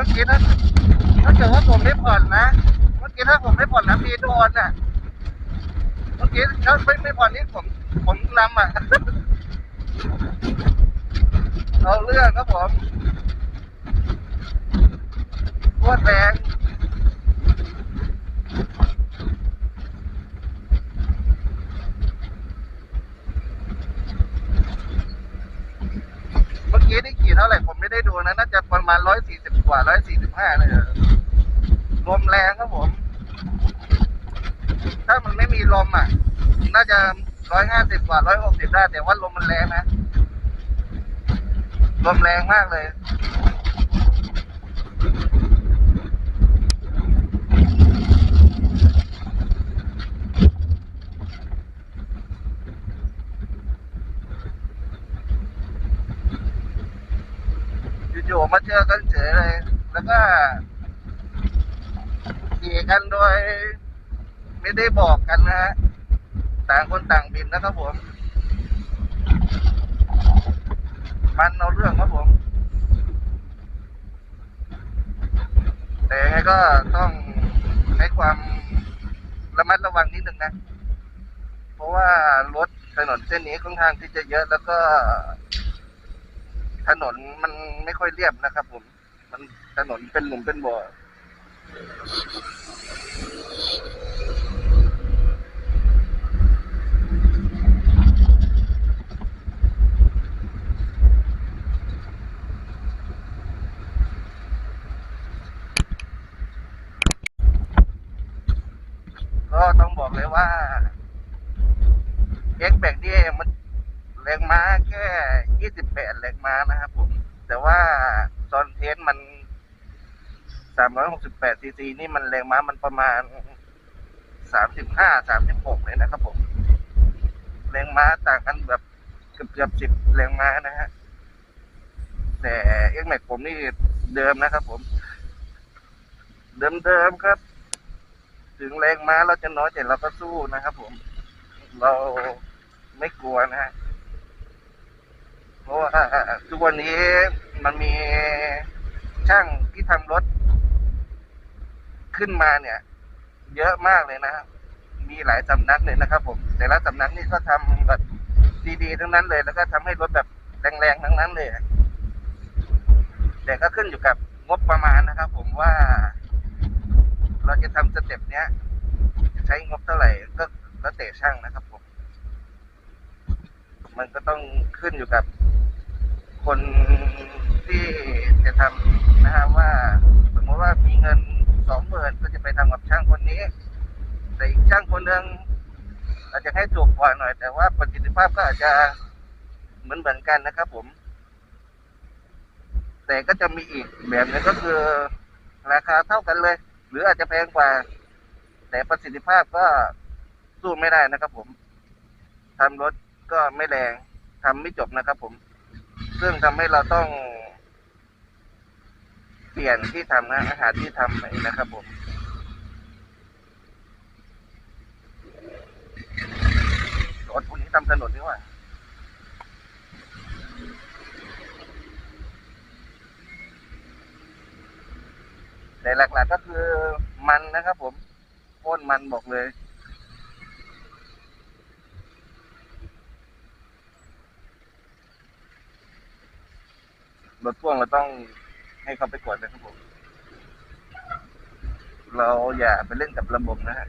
เมื่อกี้ถ้าถ้าเกิดว่าผมไม่ผ่อนนะ เมื่อกี้ถ้าผมไม่ผ่อนนะมีโดนอะ เมื่อกี้ถ้าไม่ไม่ผ่อนนี่ผมผมนำอะ เอาเรื่องครับผมวดแรง เมื่อกี้นี่ขี่เท่าไหร่ผมไม่ได้ดูนะน่าจะประมาณร้อยสี่สิบกว่าร้อยสี่สิบห้าเลยลมแรงครับผม ถ้ามันไม่มีลมอะ น่าจะร้อยห้าสิบกว่าร้อยหกสิบได้แต่ว่าลมมันแรงนะ ลมแรงมากเลย อยู่มาเจอกันเฉยเลย แล้วก็ขี่กันโดย ไม่ได้บอกกันนะฮะ ต่างคนต่างบินนะครับผม มันเอาเรื่องครับผม แต่ยังไงก็ต้องใช้ความระมัดระวังนิดนึงนะ เพราะว่ารถถนนเส้นนี้ค่อนข้างที่จะเยอะแล้วก็ ถนนมันไม่ค่อยเรียบนะครับ ผม มันถนนเป็นหลุมเป็นบ่อก็ต้องบอกเลยว่าเอ็กแบกนี่มัน แรงม้าแค่28แปดแรงม้านะครับผม แต่ว่าซอนเทสมัน368ซีซีนี่มันแรงม้ามันประมาณ35 36เลยนะครับผม แรงม้าต่างกันแบบเกือบเกือบสิบแรงม้านะฮะ แต่เอ็กแม็กผมนี่เดิมนะครับผม เดิมๆครับ ถึงแรงม้าเราจะน้อยแต่เราก็สู้นะครับผม เราไม่กลัวนะฮะ เพราะว่าทุกวันนี้มันมีช่างที่ทำรถ ขึ้นมาเนี่ย เยอะมากเลยนะครับมีหลายสำนักเลยนะครับผม แต่ละสำนักนี่ก็ทำแบบดีๆทั้งนั้นเลย แล้วก็ทำให้รถแบบแรงๆทั้งนั้นเลย แต่ก็ขึ้นอยู่กับงบประมาณนะครับ ผมว่า เราจะทำสเต็ปเนี้ยใช้งบเท่าไหร่ก็แล้วแต่ช่างนะครับผม มันก็ต้องขึ้นอยู่กับ คนที่จะทำนะฮะว่า สมมติว่ามีเงินสองหมื่นก็จะไปทำกับช่างคนนี้ แต่อีกช่างคนหนึ่งอาจจะให้ถูกกว่าหน่อย แต่ว่าประสิทธิภาพก็อาจจะเหมือนเหมือนกันนะครับ ผม แต่ก็จะมีอีกแบบหนึงก็คือ ราคาเท่ากันเลย หรืออาจจะแพงกว่า แต่ประสิทธิภาพก็สู้ไม่ได้นะครับ ผมทำรถก็ไม่แรงทำไม่จบนะครับ ผม ซึ่งทำให้เราต้อง เปลี่ยนที่ทำนะอาหารที่ทำใหม่นะครับผมรถพวกนี้ทำถนนนี่ว่าแต่หลักๆก็คือมันนะครับผมโคตรมันบอกเลย รถพ่วงเราต้องให้เขาไปกดนะครับผม เราอย่าไปเล่นกับระบบนะฮะ